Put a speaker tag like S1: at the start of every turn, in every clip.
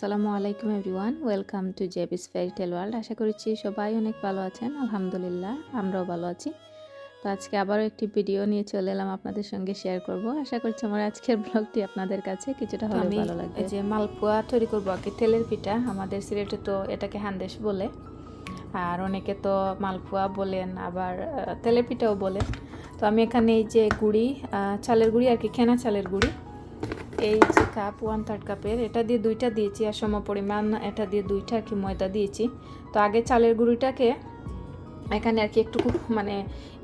S1: আসসালামু আলাইকুম everyone welcome to Jebis fairy tale world. আশা করছি সবাই অনেক ভালো আছেন আলহামদুলিল্লাহ আমরাও ভালো আছি। তো আজকে আবারও একটি ভিডিও নিয়ে চলে এলাম আপনাদের সঙ্গে শেয়ার করব। আশা করছি আমার আজকের ব্লগটি আপনাদের কাছে কিছুটা
S2: আমি
S1: ভালো লাগবে।
S2: যে মালপোয়া তৈরি করব আর কি তেলের পিঠা। আমাদের সিলেটে তো এটাকে হান্দেশ বলে আর অনেকে তো মালপোয়া বলেন আবার তেলের পিঠাও বলেন তো আমি এখানে এই যে গুড়ি চালের গুড়ি আর কি খেনা চালের গুড়ি। এই যে কাপ ওয়ান থার্ড কাপের এটা দিয়ে দুইটা দিয়েছি আর সম পরিমাণ এটা দিয়ে দুইটা কি ময়দা দিয়েছি। তো আগে চালের গুঁড়িটাকে এখানে আর কি একটু মানে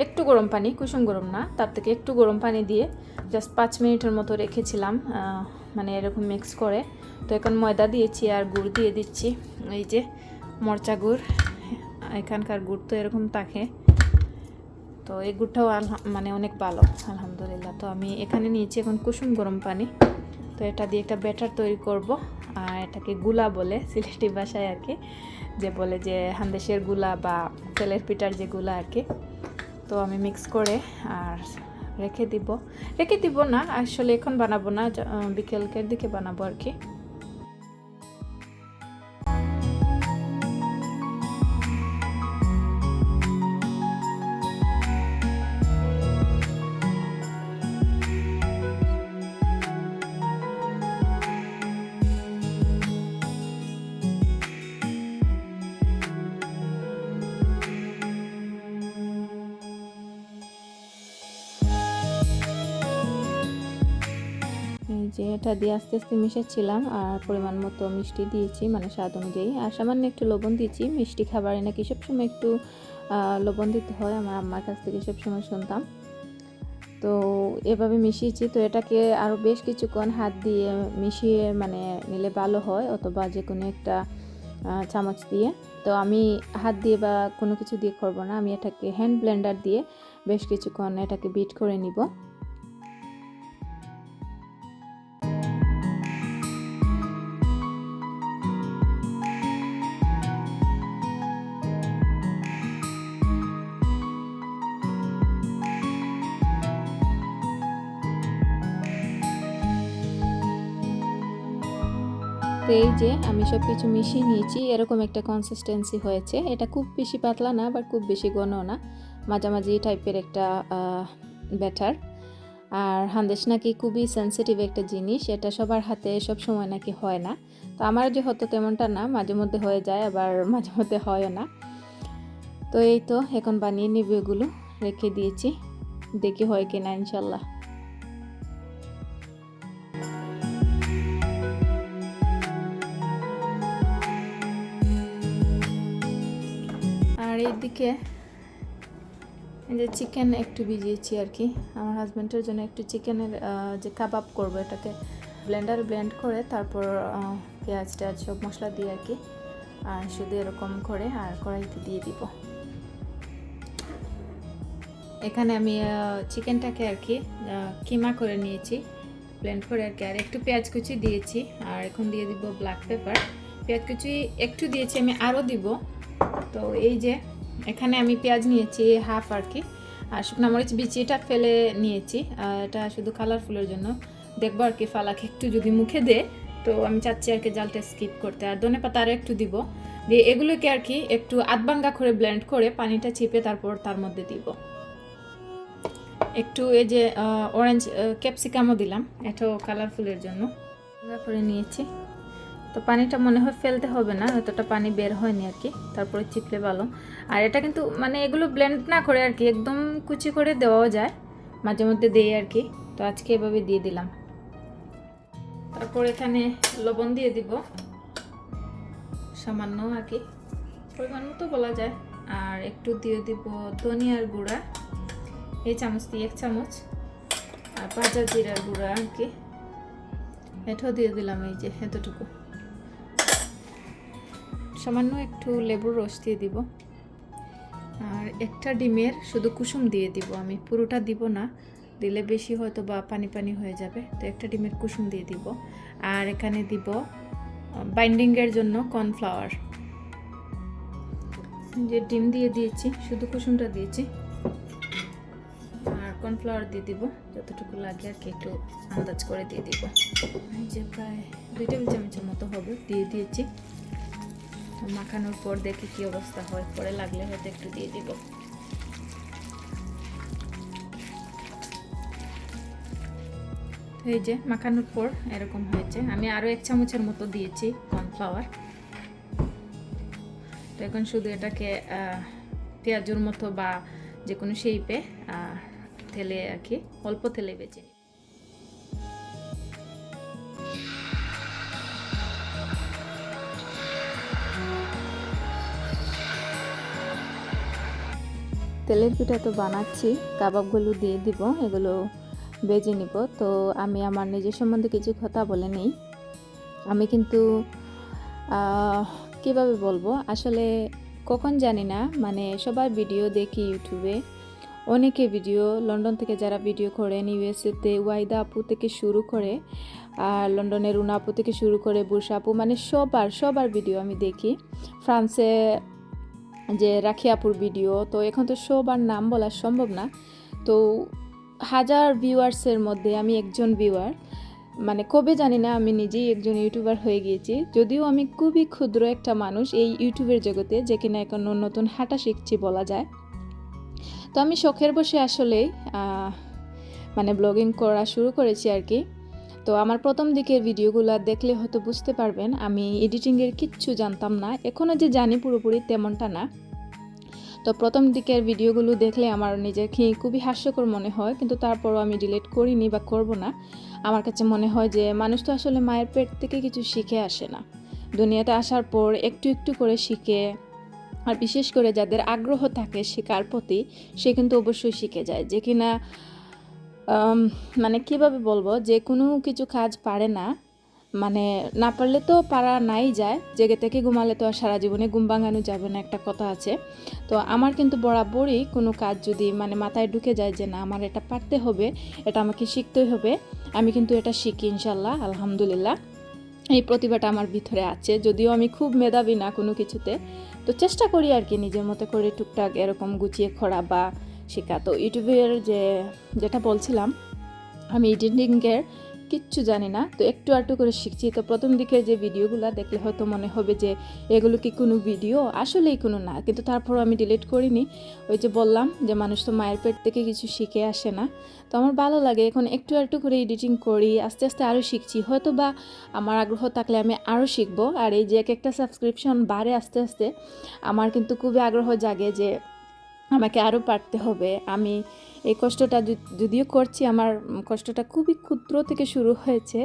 S2: একটু গরম পানি, কুসুম গরম না, তার থেকে একটু গরম পানি দিয়ে জাস্ট পাঁচ মিনিটের মতো রেখেছিলাম মানে এরকম মিক্স করে। তো এখন ময়দা দিয়েছি আর গুড় দিয়ে দিচ্ছি। এই যে মরচা গুড়, এখানকার গুড় তো এরকম থাকে। তো এই গুড়টাও মানে অনেক ভালো, আলহামদুলিল্লাহ। তো আমি এখানে নিয়েছি এখন কুসুম গরম পানি। তো এটা দিয়ে একটা ব্যাটার তৈরি করব, আর এটাকে গুলা বলে, সিলেটি ভাষায় আর কি, যে বলে যে হান্দেশেরগুলা বা তেলের পিঠার যে গুলা আর কি। তো আমি মিক্স করে আর রেখে দিব। রেখে দিব না, আসলে এখন বানাবো না বিকেলকের দিকে বানাবো আর কি।
S1: এটা দিয়ে আস্তে আস্তে মিশাচ্ছিলাম আর পরিমাণ মতো মিষ্টি দিয়েছি মানে স্বাদ অনুযায়ী। আর সামান্য একটু লবণ দিয়েছি। মিষ্টি খাবারে নাকি সবসময় একটু লবণ দিতে হয়, আমার আম্মার কাছ থেকে সবসময় শুনতাম। তো এভাবে মিশিয়েছি। তো এটাকে আরও বেশ কিছুক্ষণ হাত দিয়ে মিশিয়ে মানে নিলে ভালো হয়, অথবা যে কোনো একটা চামচ দিয়ে। তো আমি হাত দিয়ে বা কোনো কিছু দিয়ে করব না। আমি এটাকে হ্যান্ড ব্লেন্ডার দিয়ে বেশ কিছুক্ষণ এটাকে বিট করে নিব। তো এই যে আমি সব কিছু মিশিয়ে নিয়েছি, এরকম একটা কনসিস্টেন্সি হয়েছে। এটা খুব বেশি পাতলা না বা খুব বেশি ঘন না। মাঝামাঝি টাইপের একটা ব্যাটার আর হান্দেশ নাকি খুবই সেন্সিটিভ একটা জিনিস, এটা সবার হাতে সব সময় নাকি হয় না। তো আমার যে হতো তেমনটা না, মাঝে মধ্যে হয়ে যায়, আবার মাঝে মধ্যে হয়ও না। তো এই তো, এখন বানিয়ে নিব এগুলো, রেখে দিয়েছি। দেখি হয় কিনা, ইনশাল্লাহ। এইদিকে এই যে চিকেন একটু ভিজিয়েছি আর কি। আমার হাজব্যান্ডের জন্য একটু চিকেনের যে কাবাব করব, এটাকে ব্লেন্ডার ব্লেন্ড করে তারপর পেঁয়াজ টেয়াজ সব মশলা দিয়ে আর কি। আর শুধু এরকম করে আর কড়াইতে দিয়ে দিব। এখানে আমি চিকেনটাকে আর কি কিমা করে নিয়েছি। ব্লেন্ড করে আর কি। আর একটু পেঁয়াজ কুচি দিয়েছি। আর এখন দিয়ে দিব ব্ল্যাক পেপার পেঁয়াজ কুচি একটু দিয়েছি, আমি আরও দিব। তো এই যে এখানে আমি পেঁয়াজ নিয়েছি হাফ আর কি, আর শুকনো মরিচ বিচি এটা ফেলে নিয়েছি এটা শুধু কালারফুলের জন্য। দেখব আর কি ফালাকে একটু যদি মুখে দে, তো আমি চাচ্ছি আর কি জালটা স্কিপ করতে। আর ধনে পাতা আরও একটু দিব, দিয়ে এগুলোকে আর কি একটু আধবাঙ্গা করে ব্লেন্ড করে পানিটা চিপে তারপর তার মধ্যে দিব। একটু এই যে অরেঞ্জ ক্যাপসিকামও দিলাম, এটাও কালারফুলের জন্য। করে নিয়েছি। তো পানিটা মনে হয় ফেলতে হবে না, এতটা পানি বের হয়নি আর কি, তারপরে চিপলে ভালো। আর এটা কিন্তু মানে এগুলো ব্লেন্ড না করে আর কি, একদম কুচি করে দেওয়াও যায়, মাঝে মধ্যে দেই আর কি, তো আজকে এভাবে দিয়ে দিলাম। তারপর এখানে লবণ দিয়ে দিব, সামান্য আর কি, পরিমাণ মতো বলা যায়। আর একটু দিয়ে দিব ধনিয়ার গুঁড়া, এই চামচ দিয়ে এক চামচ, আর ভাজা জিরার গুঁড়া আর কি, এটাও দিয়ে দিলাম এই যে, এতটুকু। সামান্য একটু লেবুর রস দিয়ে দিব। আর একটা ডিমের শুধু কুসুম দিয়ে দিব আমি। পুরোটা দিব না, দিলে বেশি হয়তো বা পানি পানি হয়ে যাবে। তো একটা ডিমের কুসুম দিয়ে দিব। আর এখানে দিব বাইন্ডিংয়ের জন্য কর্নফ্লাওয়ার। যে ডিম দিয়ে দিয়েছি, শুধু কুসুমটা দিয়েছি। আর
S2: কর্নফ্লাওয়ার দিয়ে দিব, যতটুকু লাগে আর কি একটু আন্দাজ করে দিয়ে দিব। যে প্রায় দুই টেবিল চামচের মতো হবে, দিয়ে দিয়েছি। মাখানোর পর দেখি কি অবস্থা হয়। পরে লাগলে হয়তো একটু দিয়ে দিব। এই যে, মাখানোর পর এরকম হয়েছে। আমি আরও এক চামচের মতো দিয়েছি কর্নফ্লাওয়ার। তো এখন শুধু এটাকে পেঁয়াজুর মতো বা যে কোনো শেপে তেলে আর কি, অল্প তেলে বেজে নিই
S1: তেলের পিঠা তো বানাচ্ছি, কাবাবগুলো দিয়ে দিব, এগুলো বেজে নিব। তো আমি আমার নিজের সম্বন্ধে কিছু কথা বলে নিই। আমি কিন্তু কীভাবে বলব? আসলে কখন জানি না মানে সবার ভিডিও দেখি ইউটিউবে। অনেকে ভিডিও, লন্ডন থেকে যারা ভিডিও করেন ইউএসএতে ওয়াইদা আপু থেকে শুরু করে, আর লন্ডনের রুনা আপু থেকে শুরু করে বুরসা আপু মানে সবার সবার ভিডিও আমি দেখি। ফ্রান্সে যে রাখি আপুর ভিডিও, তো এখন তো সবার নাম বলা সম্ভব না। তো হাজার ভিউয়ার্সের মধ্যে আমি একজন ভিউয়ার মানে কবে জানি না আমি নিজেই একজন ইউটিউবার হয়ে গিয়েছি। যদিও আমি খুবই ক্ষুদ্র একটা মানুষ এই ইউটিউবের জগতে, যে কিনা এখন নতুন হাঁটা শিখছি বলা যায়। তো আমি শখের বসে আসলেই মানে ব্লগিং করা শুরু করেছি আর কি। তো আমার প্রথম দিকের ভিডিওগুলো দেখলে হয়তো বুঝতে পারবেন, আমি এডিটিংয়ের কিচ্ছু জানতাম না এখনও যে জানি পুরোপুরি তেমনটা না। তো প্রথম দিকের ভিডিওগুলো দেখলে আমার নিজের কি খুবই হাস্যকর মনে হয়, কিন্তু তারপরও আমি ডিলিট করিনি বা করব না। আমার কাছে মনে হয় যে মানুষ তো আসলে মায়ের পেট থেকে কিছু শিখে আসে না। দুনিয়াতে আসার পর একটু একটু করে শিখে, আর বিশেষ করে যাদের আগ্রহ থাকে শেখার প্রতি, সে কিন্তু অবশ্যই শিখে যায়। যে কিনা মানে কীভাবে বলব? যে কোনো কিছু কাজ পারে না। মানে না পারলে তো পারা নাই যায়। জেগে থেকে ঘুমালে তো আর সারা জীবনে ঘুম ভাঙানো যাবে না, একটা কথা আছে। তো আমার কিন্তু বরাবরই কোনো কাজ যদি মানে মাথায় ঢুকে যায় যে না, আমার এটা পারতে হবে, এটা আমাকে শিখতেই হবে, আমি কিন্তু এটা শিখি ইনশাল্লাহ, আলহামদুলিল্লাহ। এই প্রতিভাটা আমার ভিতরে আছে। যদিও আমি খুব মেধাবী না কোনো কিছুতে। তো চেষ্টা করি আর কি নিজের মতো করে টুকটাক এরকম গুছিয়ে খরা বা শেখা তো ইউটিউবের যে, যেটা বলছিলাম, আমি এডিটিংয়ের কিচ্ছু জানি না, তো একটু আধটু করে শিখছি। তো প্রথম দিকে যে ভিডিওগুলো দেখলে হয়তো মনে হবে যে, এগুলো কি কোনো ভিডিও? আসলেই কোনো না। কিন্তু তারপর আমি ডিলিট করিনি। ওই যে বললাম যে, মানুষ তো মায়ের পেট থেকে কিছু শিখে আসে না। তো আমার ভালো লাগে। এখন একটু একটু করে এডিটিং করি, আস্তে আস্তে আরও শিখছি। হয়তো বা আমার আগ্রহ থাকলে আমি আরও শিখব। আর এই যে এক একটা সাবস্ক্রিপশন বাড়ে আস্তে আস্তে, আমার কিন্তু খুবই আগ্রহ জাগে যে আমাকে আরও পারতে হবে। আমি এই কষ্টটা যদিও করছি, আমার কষ্টটা খুবই ক্ষুদ্র থেকে শুরু হয়েছে।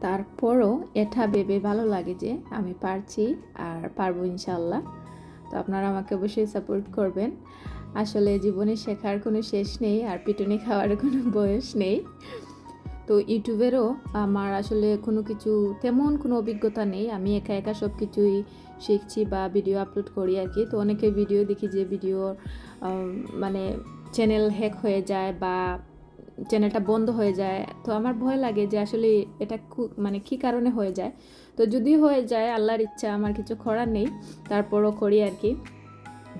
S1: তারপরও এটা ভেবে ভালো লাগে যে আমি পারছি আর পারব ইনশাল্লাহ তো আপনারা আমাকে অবশ্যই সাপোর্ট করবেন। আসলে জীবনে শেখার কোনো শেষ নেই আর পিটুনি খাওয়ার কোনো বয়স নেই। তো ইউটিউবেরও আমার আসলে কোনো কিছু তেমন কোনো অভিজ্ঞতা নেই। আমি একা একা সব কিছুই শিখছি বা ভিডিও আপলোড করি আর কি। তো অনেকে ভিডিও দেখি যে ভিডিও মানে চ্যানেল হ্যাক হয়ে যায় বা চ্যানেলটা বন্ধ হয়ে যায়। তো আমার ভয় লাগে যে আসলে এটা মানে কী কারণে হয়ে যায়? তো যদি হয়ে যায়, আল্লাহর ইচ্ছা, আমার কিছু করার নেই। তারপরও করি আর কি।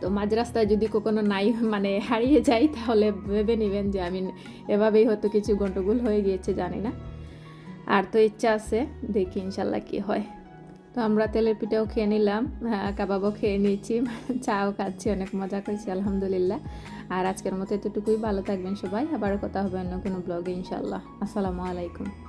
S1: তো মাঝ রাস্তায় যদি কখনো নাই মানে হারিয়ে যাই তাহলে ভেবে নেবেন যে আমি এভাবেই হয়তো কিছু গন্ডগোল হয়ে গিয়েছে জানি না। আর তো ইচ্ছা আছে দেখি ইনশাল্লাহ কি হয়। তো আমরা তেলের পিঠাও খেয়ে নিলাম হ্যাঁ, কাবাবও খেয়ে নিয়েছি চাও খাচ্ছি অনেক মজা করছি আলহামদুলিল্লাহ। আর আজকের মতো এতটুকুই ভালো থাকবেন সবাই আবারও কথা হবে অন্য কোনো ব্লগে ইনশাল্লাহ। আসসালামু আলাইকুম।